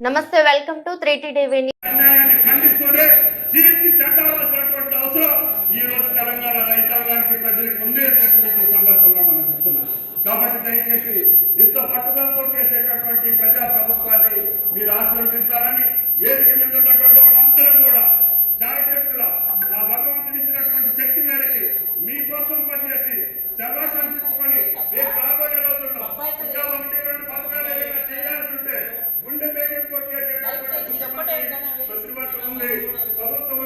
నమస్తే welcome to three TV ఖండిస్తూనే చీల్చి అవసరం. ఈ రోజు తెలంగాణ రైతాంగానికి ప్రజలకు ఉంది అని సందర్భంగా మనం చెప్తున్నాం. కాబట్టి దయచేసి ఇంత పట్టుదలతో చేసేటటువంటి ప్రజా ప్రభుత్వాన్ని మీరు ఆశీర్వదించాలని వేదిక మీద ఉన్నటువంటి వాళ్ళందరం కూడా ఛాయశక్తుల ఆ భగవంతుడు ఇచ్చినటువంటి శక్తి మేరకి మీకోసం పనిచేసి శర్వాస్ రేపు రాబోయే రోజుల్లో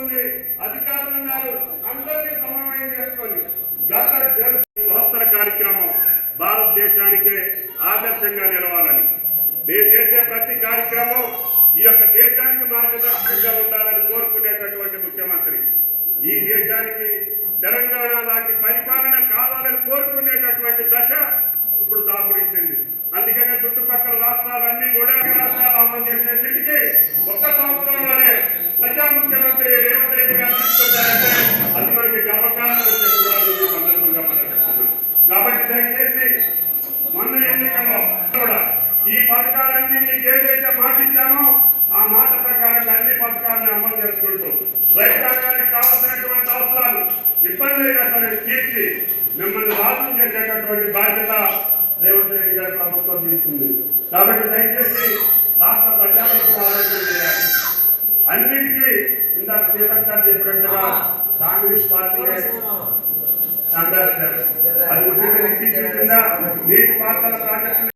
ఉంది. అధికారులు ఉన్నారు. అందరినీ సమన్వయం చేసుకొని గత జన్ సంవత్సర కార్యక్రమం భారతదేశానికే ఆదర్శంగా నిలవాలని. నేను చేసే ప్రతి కార్యక్రమం ఈ యొక్క దేశానికి మార్గదర్శకంగా ఉండాలని కోరుకునేటటువంటి ముఖ్యమంత్రి. ఈ దేశానికి తెలంగాణ లాంటి పరిపాలన కావాలని కోరుకునేటటువంటి దశ ఇప్పుడు దాపురించింది. అందుకనే చుట్టుపక్కల రాష్ట్రాలన్నీ కూడా రాష్ట్రాలు అమలు చేసేటికి ఒక్క సంవత్సరంలోనే ప్రజా ముఖ్యమంత్రి రేవంత్ తీసుకొచ్చారంటే అది మనకి సందర్భంగా మనం కాబట్టి దయచేసి మొన్న ఎన్నికల్లో కూడా ఈ పథకాలన్నీ మీకు ఏదైతే మాట ఆ మాట ప్రకారం అన్ని పథకాలను అమలు చేసుకుంటూ రైతాంగానికి కావాల్సినటువంటి అవసరాలు ఇబ్బంది అయినా సరే తీర్చి మిమ్మల్ని రాజు చేసేటటువంటి బాధ్యత రేవంత్ రెడ్డి గారి ప్రభుత్వం తీసుకుంది కాబట్టి దయచేసి రాష్ట్ర ప్రజలకు అన్నిటికీ ఇందాక సీతక్క గారు చెప్పినట్టుగా కాంగ్రెస్ పార్టీ అంటారు అది ఉద్యోగ నీటి పాత్రల ప్రాజెక్టు